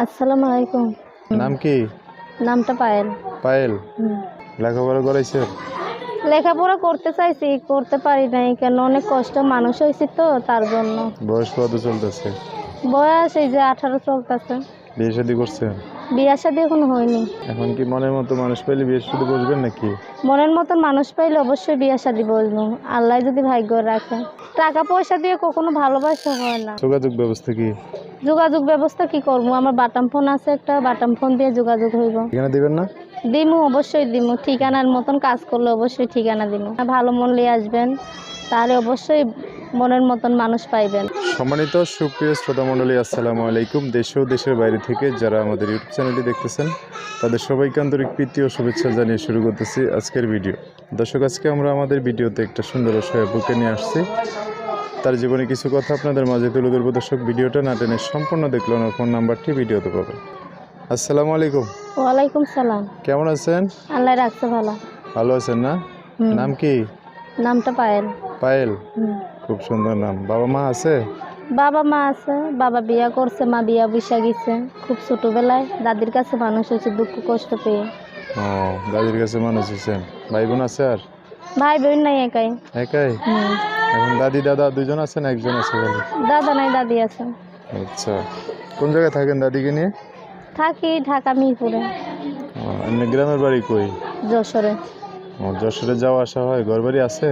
আসসালামু আলাইকুম। নাম কি? নামটা পায়েল। পায়েল? লেখাপড়া করাইছে লেখাপড়া করতে চাইছি করতে পারি নাই কেন অনেক কষ্ট মানুষ হয়েছি তো তার জন্য। বয়স কত চলতেছে? বয়স এই যে আঠারো চলতেছে। বিয়ে শাদী করছেন? বিয়া শাদী এখন হয়নি। এখন কি মনের মতো মানুষ পেলে বিয়ে শুধু বসবেন নাকি? মনের মতন মানুষ পাইলে অবশ্যই বিয়া শাদী বসবো আল্লাহ যদি ভাগ্য রাখে। টাকা পয়সা দিয়ে কখনো ভালোবাসা হয় না। যোগাযোগ ব্যবস্থা কি? যোগাযোগ ব্যবস্থা কি করব? আমার বাটাম ফোন আছে একটা বাটাম ফোন দিয়ে যোগাযোগ হইব। এখানে দিবেন না? দিমু অবশ্যই দিমু। ঠিকানার মতন কাজ করলে অবশ্যই ঠিকানা দিমু। ভালো মন নিয়ে আসবেন তাহলে অবশ্যই মনের মতন মানুষ পাইবেন। সম্মানিত সুপ্রিয় শ্রোতা মণ্ডলী আসসালামু আলাইকুম। দেশ ও দেশের বাইরে থেকে যারা আমাদের ইউটিউব চ্যানেলটি দেখতেছেন তাদের সবাইকে আন্তরিক প্রীতি ও শুভেচ্ছা জানিয়ে শুরু করতেছি আজকের ভিডিও। দর্শক আজকে আমরা আমাদের ভিডিওতে একটা সুন্দর অসহায় বুকে নিয়ে আসছি। তার জীবনে কিছু কথা আপনাদের মাঝে তুলে ধরবো। দর্শক ভিডিওটা না টেনে সম্পূর্ণ দেখল ওনার ফোন নাম্বারটি ভিডিওতে পাবেন। আসসালামু আলাইকুম। ওয়ালাইকুম সালাম। কেমন আছেন? আল্লাহ রাখছে ভালো। ভালো আছেন না? নাম কি? নামটা পায়েল। পায়েল? খুব সুন্দর নাম। বাবা মা আছে? বাবা মা আছে। বাবা বিয়া করছে মা বিয়া বৈশা গেছে। খুব ছোটবেলায় দাদির কাছে মানুষ হয়েছে দুঃখ কষ্ট পেয়ে। ও দাদির কাছে মানুষ আছেন ভাই বোন আছে আর? ভাই বোন নাই একাই। একাই। এখন দাদি দাদা দুজন আছেন একজন আছে খালি দাদা নাই দাদি আছে। আচ্ছা। কোন জায়গায় থাকেন দাদিকে নিয়ে? থাকি ঢাকা মিরপুরে। এমনি গ্রামের বাড়ি কই? যশোরে। ও যশোরে যাওয়া আসা হয়? ঘর বাড়ি আছে?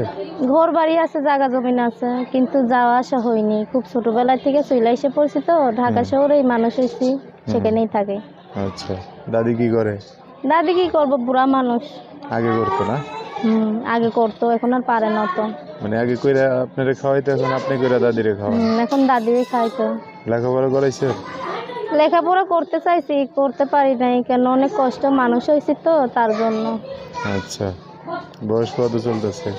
ঘর বাড়ি আছে জায়গা জমিন আছে কিন্তু যাওয়া আসা হয়নি। খুব ছোটবেলা থেকে চলে এসে পড়ছি তো ঢাকা শহরেই মানুষ হয়েছি সেখানেই থাকে। আচ্ছা। দাদি কি করে? দাদি কি করব? বুড়া মানুষ। আগে করতো না? হুম আগে করতো এখন আর পারে না তো মানে আগে কইরা আপনারে খাওয়াইতে এখন আপনি কইরা দাদিরে খাওয়ান। এখন দাদিরে খাইতো। লেখাপড়া করাইছে? লেখাপড়া করতে চাইছি করতে পারি নাই কেন অনেক কষ্ট মানুষ হয়েছি তো তার জন্য। আচ্ছা বয়স কত চলতেছে?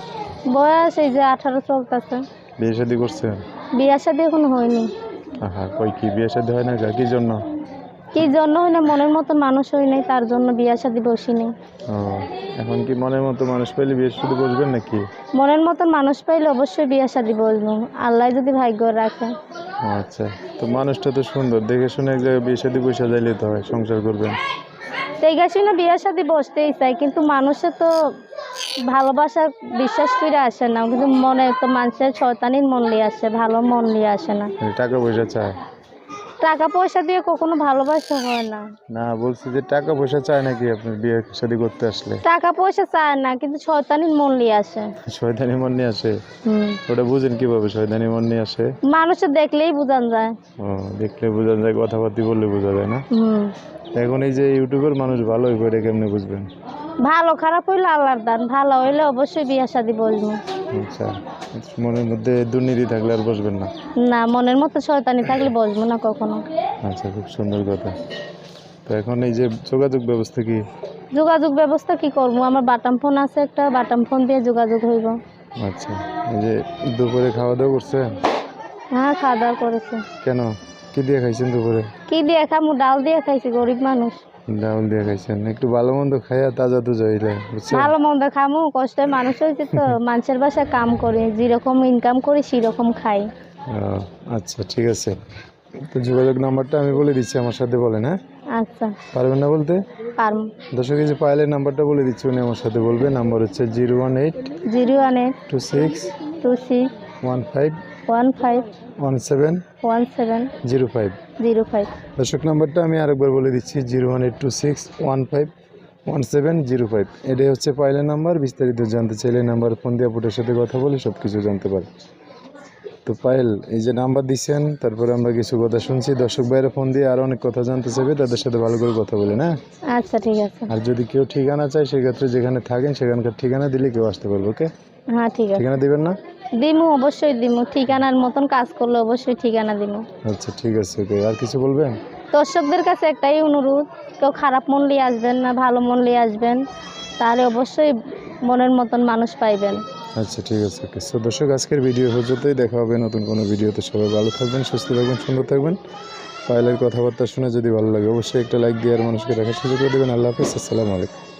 বয়স এই যে আঠারো চলতেছে। বিয়ে শাদী করছেন? বিয়া শাদী এখন হয়নি। আহা কই কি বিয়ে শাদী হয় না? কি জন্য? কি জন্য হয় না মনের মতো মানুষ হয় নাই তার জন্য বিয়া শাদী বসিনি ও এখন কি মনের মতো মানুষ পাইলে বিয়ে শুধু বসবেন নাকি? মনের মতন মানুষ পাইলে অবশ্যই বিয়া শাদী বসবো। আল্লাহ যদি ভাগ্য রাখে। আচ্ছা। তো মানুষটা তো সুন্দর দেখে শুনে এক জায়গায় বিয়ে শাদী পয়সা যাইলে তো হয় সংসার করবেন। সেই গেছি না বিয়া শাদী বসতেই চাই কিন্তু মানুষে তো ভালোবাসা বিশ্বাস করে আসে না কিন্তু মনে তো মানুষের শয়তানির মন নিয়ে আসে ভালো মন নিয়ে আসে না। টাকা পয়সা চায়। টাকা পয়সা দিয়ে কখনো ভালোবাসা হয় না। না বলছি যে টাকা পয়সা চায় নাকি আপনি বিয়ে শাদী করতে আসলে? টাকা পয়সা চায় না কিন্তু শয়তানির মন নিয়ে আসে। শয়তানি মন নিয়ে আসে? হুম। ওটা বুঝেন কীভাবে শয়তানি মন নিয়ে আসে? মানুষের দেখলেই বুঝান যায়। ও দেখলে বুঝান যায় কথাবার্তি বললে বোঝা যায় না? হুম। এখন এই যে ইউটিউবের মানুষ ভালো হইবে এটা কেমনে বুঝবেন? ভালো খারাপ হইলে আল্লাহর দান ভালো হইলে অবশ্যই বিয়ে শাদী বসবো। আচ্ছা। মনের মধ্যে দুর্নীতি থাকলে আর বসবেন না? না মনের মতো শয়তানি থাকলে বসবো না কখনো। আচ্ছা খুব সুন্দর কথা। তো এখন এই যে যোগাযোগ ব্যবস্থা কি? যোগাযোগ ব্যবস্থা কি করব? আমার বাটাম ফোন আছে একটা বাটাম ফোন দিয়ে যোগাযোগ হইব। আচ্ছা এই যে দুপুরে খাওয়া দাওয়া করছেন হ্যাঁ খাওয়া দাওয়া করেছে। কেন? কি দিয়ে খাইছেন দুপুরে? কি দিয়ে খামু? ডাল দিয়ে খাইছি গরিব মানুষ। ডাউল দিয়ে খাইছেন। একটু ভালো মন্দ খাইয়া তাজা তুজা হইলে ভালো মন্দ খামু কষ্টে মানুষ হয়েছে তো মানুষের বাসায় কাম করে যেরকম ইনকাম করি সেরকম খাই। আচ্ছা ঠিক আছে। তো যোগাযোগ নাম্বারটা আমি বলে দিচ্ছি আমার সাথে বলেন হ্যাঁ? আচ্ছা। পারবেন না বলতে? পারমু। দর্শক এই যে পায়েলের নাম্বারটা বলে দিচ্ছি উনি আমার সাথে বলবে। নাম্বার হচ্ছে zero one eight zero one eight two six two six one five one five one seven one seven zero five zero five দর্শক নাম্বারটা আমি আরেকবার বলে দিচ্ছি zero one eight two six one five one seven zero five এটাই হচ্ছে পাইলের number বিস্তারিত জানতে চাইলে নাম্বার ফোন দিয়ে আপুটের সাথে কথা বলে সব কিছু জানতে পারে তো পায়েল এই যে নাম্বার দিচ্ছেন তারপরে আমরা কিছু কথা শুনছি। দর্শক ভাইয়েরা ফোন দিয়ে আরও অনেক কথা জানতে চাইবে তাদের সাথে ভালো করে কথা বলে না? আচ্ছা ঠিক আছে। আর যদি কেউ ঠিকানা চায় সেক্ষেত্রে যেখানে থাকেন সেখানকার ঠিকানা দিলে কেউ আসতে পারবে ওকে? হ্যাঁ ঠিক আছে। ঠিকানা দিবেন না? দিমু অবশ্যই দিমু। ঠিকানার মতন কাজ করলে অবশ্যই ঠিকানা দিমু। আচ্ছা ঠিক আছে ওকে আর কিছু বলবেন? দর্শকদের কাছে একটাই অনুরোধ কেউ খারাপ মন নিয়ে আসবেন না ভালো মন নিয়ে আসবেন। তাহলে অবশ্যই মনের মতন মানুষ পাইবেন। আচ্ছা ঠিক আছে ওকে। সো দর্শক আজকের ভিডিও পর্যন্তই। দেখা হবে নতুন কোনো ভিডিওতে। সবাই ভালো থাকবেন সুস্থ থাকবেন সুন্দর থাকবেন। পায়েলের কথাবার্তা শুনে যদি ভালো লাগে অবশ্যই একটা লাইক দিয়ে আর মানুষকে দেখার সুযোগ করে দেবেন। আল্লাহ হাফিজ আসসালামু আলাইকুম।